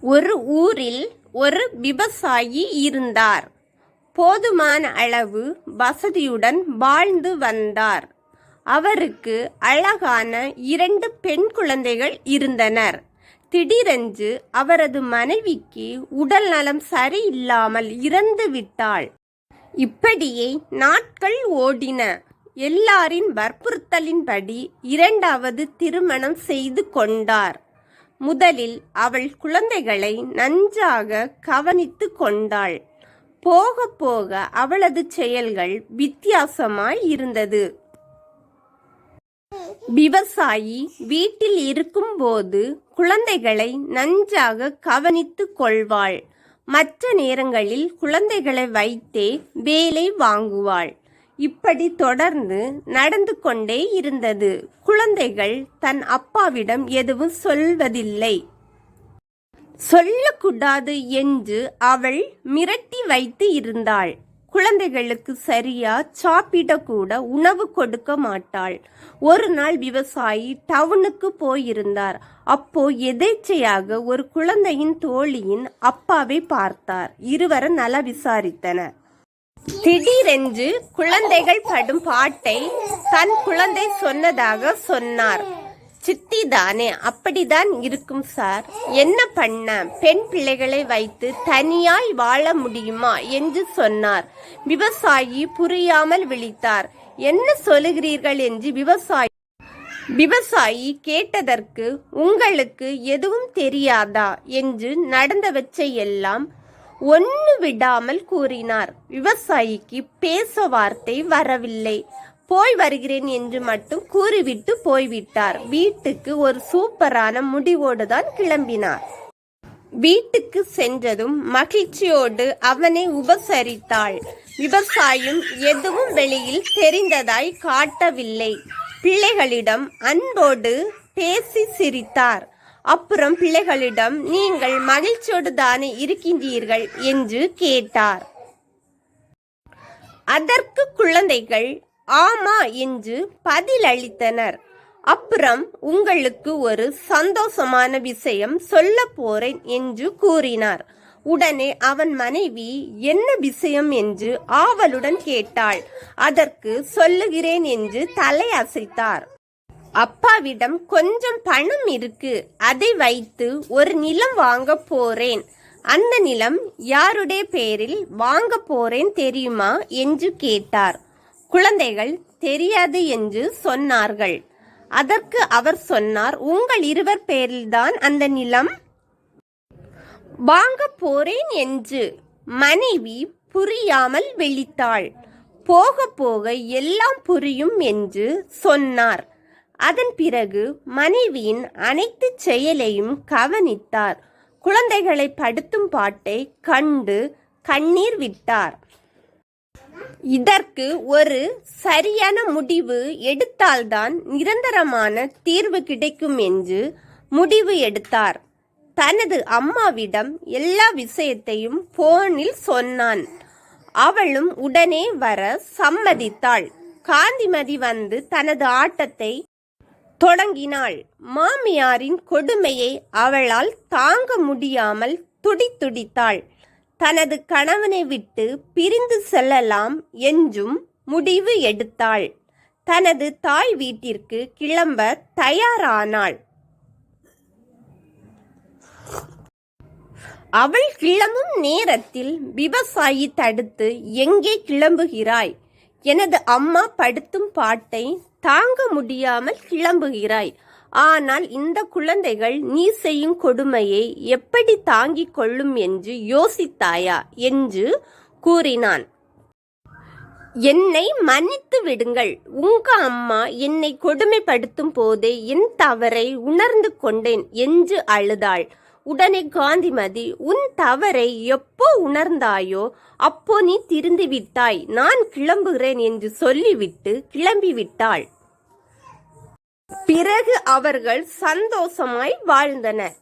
ஒரு ஊரில் ஒரு விவசாயி இருந்தார். போதுமான அளவு வசதியுடன் வாழ்ந்து வந்தார். அவருக்கு அழகான இரண்டு பெண் குழந்தைகள் இருந்தனர். திடீரென்று அவரது மனைவிக்கு உடல் நலம் சரியில்லாமல் இறந்து விட்டாள். இப்படியே நாட்கள் ஓடின. எல்லாரின் வற்புறுத்தலின்படி இரண்டாவது திருமணம் செய்து கொண்டார். முதலில் அவள் குழந்தைகளை நன்றாக கவனித்து கொண்டாள். போக போக அவளது செயல்கள் வித்தியாசமாய் இருந்தது. விவசாயி வீட்டில் இருக்கும்போது குழந்தைகளை நன்றாக கவனித்துக் கொள்வாள். மற்ற நேரங்களில் குழந்தைகளை வைத்தே வேலை வாங்குவாள். இப்படி தொடர்ந்து நடந்து கொண்டே இருந்தது. குழந்தைகள் தன் அப்பாவிடம் எதுவும் சொல்வதில்லை. சொல்லக்கூடாது என்று அவள் மிரட்டி வைத்து இருந்தாள். குழந்தைகளுக்கு சரியா சாப்பிட கூட உணவு கொடுக்க மாட்டாள். ஒரு நாள் விவசாயி டவுனுக்கு போயிருந்தார். அப்போ எதேச்சையாக ஒரு குழந்தையின் தோழியின் அப்பாவை பார்த்தார். இருவரும் நல விசாரித்தனர். திடீரென்று குழந்தைகள் படும் பாட்டை தன் குழந்தை சொன்னதாக சொன்னார். சித்தி தானே அப்படிதான் இருக்கும் சார். என்ன பண்ண? பெண் பிள்ளைகளை வைத்து தனியாய் வாழ முடியுமா? என்று சொன்னார். விவசாயி புரியாமல் விழித்தார். என்ன சொல்லுகிறீர்கள் என்று விவசாயி விவசாயி கேட்டதற்கு உங்களுக்கு எதுவும் தெரியாதா? என்று நடந்தவற்றை எல்லாம் ஒன்று விடாமல் கூறினார். விவசாயிக்கு பேச வார்த்தை வரவில்லை. போய் வருகிறேன் என்று மட்டும் கூறிவிட்டு போய்விட்டார். வீட்டுக்கு ஒரு சூப்பரான முடிவோடு தான் கிளம்பினார். வீட்டுக்கு சென்றதும் மகிழ்ச்சியோடு அவனை உபசரித்தாள். விவசாயம் எதுவும் வெளியில் தெரிந்ததாய் காட்டவில்லை. பிள்ளைகளிடம் அன்போடு பேசி சிரித்தார். அப்புறம் பிள்ளைகளிடம் நீங்கள் மகிழ்ச்சியோடு தானே இருக்கின்றீர்கள்? என்று கேட்டார். அதற்கு குழந்தைகள் ஆமா என்று பதிலளித்தனர். அப்புறம் உங்களுக்கு ஒரு சந்தோஷமான விஷயம் சொல்ல போறேன் என்று கூறினார். உடனே அவன் மனைவி என்ன விஷயம்? என்று ஆவலுடன் கேட்டாள். அதற்கு சொல்லுகிறேன் என்று தலையசைத்தார். அப்பாவிடம் கொஞ்சம் பணம் இருக்கு. அதை வைத்து ஒரு நிலம் வாங்க போறேன். அந்த நிலம் யாருடைய பேரில் வாங்க போறேன் தெரியுமா? என்று கேட்டார். குழந்தைகள் தெரியாது என்று சொன்னார்கள். அதற்கு அவர் சொன்னார் உங்கள் இருவர் பேரில்தான் அந்த நிலம் வாங்க போறேன் என்று. மனைவி புரியாமல் விழித்தாள். போக போக எல்லாம் புரியும் என்று சொன்னார். அதன் பிறகு மனைவியின் அனைத்து செயலையும் கவனித்தார். குழந்தைகளை படுத்தும் பாட்டை கண்டு கண்ணீர் விட்டார். இதற்கு ஒரு சரியான முடிவு எடுத்தால்தான் நிரந்தரமான தீர்வு கிடைக்கும் என்று முடிவு எடுத்தார். தனது அம்மாவிடம் எல்லா விஷயத்தையும் போனில் சொன்னான். அவளும் உடனே வர சம்மதித்தாள். காந்திமதி வந்து தனது ஆட்டத்தை தொடங்கினாள். மாமியாரின் கொடுமையை அவளால் தாங்க முடியாமல் துடித்துடித்தாள். தனது கணவனை விட்டு பிரிந்து செல்லலாம் என்றும் முடிவு எடுத்தாள். தனது தாய் வீட்டிற்கு கிளம்ப தயாரானாள். அவள் கிளம்பும் நேரத்தில் விவசாயி தடுத்து எங்கே கிளம்புகிறாய்? எனது அம்மா படுத்தும் பாட்டை தாங்க முடியாமல் கிளம்புகிறாய். ஆனால் இந்த குழந்தைகள் நீ செய்யும் கொடுமையை எப்படி தாங்கிக் கொள்ளும் என்று யோசித்தாயா என்று கூறினான். என்னை மன்னித்து விடுங்கள். உங்க அம்மா என்னை கொடுமைப்படுத்தும் போதே என் தவறை உணர்ந்து கொண்டேன் என்று அழுதாள். உடனே காந்திமதி உன் தவறை எப்போ உணர்ந்தாயோ அப்போ நீ திருந்து விட்டாய். நான் கிளம்புகிறேன் என்று சொல்லிவிட்டு கிளம்பிவிட்டாள். பிறகு அவர்கள் சந்தோஷமாய் வாழ்ந்தனர்.